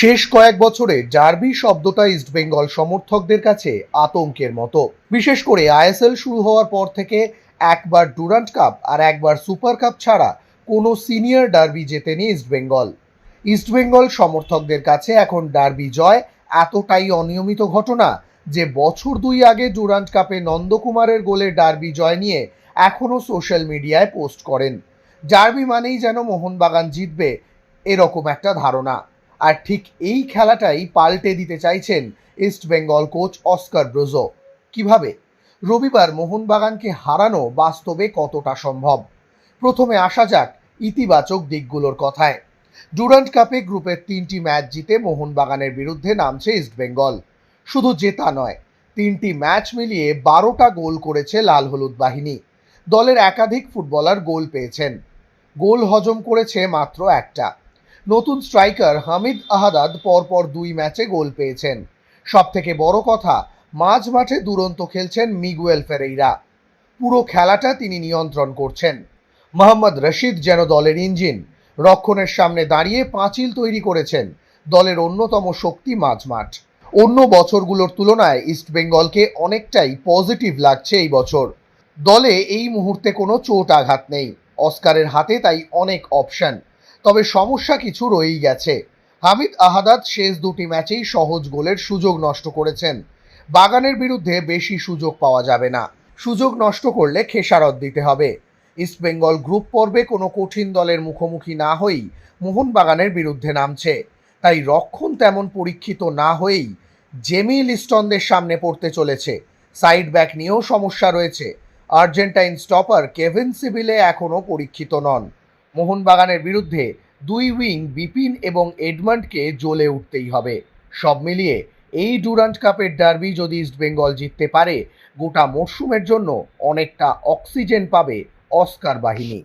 শেষ কয়েক বছরে ডার্বি শব্দটা ইস্টবেঙ্গল সমর্থকদের কাছে আতঙ্কের মতো। বিশেষ করে আইএসএল শুরু হওয়ার পর থেকে একবার ডুরান্ট কাপ আর একবার সুপার কাপ ছাড়া কোনো সিনিয়র ডার্বি জেতেনি ইস্টবেঙ্গল ইস্টবেঙ্গল সমর্থকদের কাছে এখন ডার্বি জয় এতটাই অনিয়মিত ঘটনা যে বছর দুই আগে ডুরান্ট কাপে নন্দকুমারের গোলে ডার্বি জয় নিয়ে এখনও সোশ্যাল মিডিয়ায় পোস্ট করেন। ডার্বি মানেই যেন মোহনবাগান জিতবে, এরকম একটা ধারণা। আর ঠিক এই খেলাটাই পাল্টে দিতে চাইছেন East Bengal coach Oscar Bruzon কীভাবে? রবিবার মোহনবাগানকে হারানো বাস্তবে কতটা সম্ভব? প্রথমে আসা যাক ইতিবাচক দিকগুলোর কথায়। ডুরান্ট কাপে গ্রুপের তিনটি ম্যাচ জিতে মোহনবাগানের বিরুদ্ধে নামছে ইস্টবেঙ্গল শুধু জেতা নয়, তিনটি ম্যাচ মিলিয়ে বারোটা গোল করেছে লাল হলুদ বাহিনী। দলের একাধিক ফুটবলার গোল পেয়েছেন। গোল হজম করেছে মাত্র একটা। নতুন স্ট্রাইকার হামিদ আহাদাদ পরপর দুই ম্যাচে গোল পেয়েছেন। সব থেকে বড় কথা, মাঝ মাঠে দুরন্ত খেলছেন মিগুয়েল ফেরেইরা। পুরো খেলাটা তিনি নিয়ন্ত্রণ করছেন। মোহাম্মদ রশিদ যেন দলের ইঞ্জিন, রক্ষণের সামনে দাঁড়িয়ে পাঁচিল তৈরি করেছেন দলের অন্যতম শক্তি মাঝমাঠ অন্য বছরগুলোর তুলনায় ইস্টবেঙ্গলকে অনেকটাই পজিটিভ লাগছে এই বছর। দলে এই মুহূর্তে কোনো চোট আঘাত নেই। অস্কারের হাতে তাই অনেক অপশন। তবে সমস্যা কিছু রয়েই গেছে। হামিদ আহাদাদ শেষ দুটি ম্যাচেই সহজ গোলের সুযোগ নষ্ট করেছেন। বাগানের বিরুদ্ধে বেশি সুযোগ পাওয়া যাবে না। সুযোগ নষ্ট করলে খেসারত দিতে হবে। ইস্টবেঙ্গল গ্রুপ পর্বে কোনো কঠিন দলের মুখোমুখি না হয়েই মোহনবাগানের বিরুদ্ধে নামছে। তাই রক্ষণ তেমন পরীক্ষিত না হয়েই জেমি লিস্টনদের সামনে পড়তে চলেছে। সাইড ব্যাক নিয়েও সমস্যা রয়েছে। আর্জেন্টাইন স্টপার কেভিন সিভিলে এখনও পরীক্ষিত নন। মোহনবাগানের বিরুদ্ধে দুই উইং বিপিন এবং এডমন্ডকে জ্বলে উঠতেই হবে। সব মিলিয়ে এই ডুরান্ট কাপের ডার্বি যদি ইস্টবেঙ্গল জিততে পারে, গোটা মরশুমের জন্য অনেকটা অক্সিজেন পাবে অস্কার বাহিনী।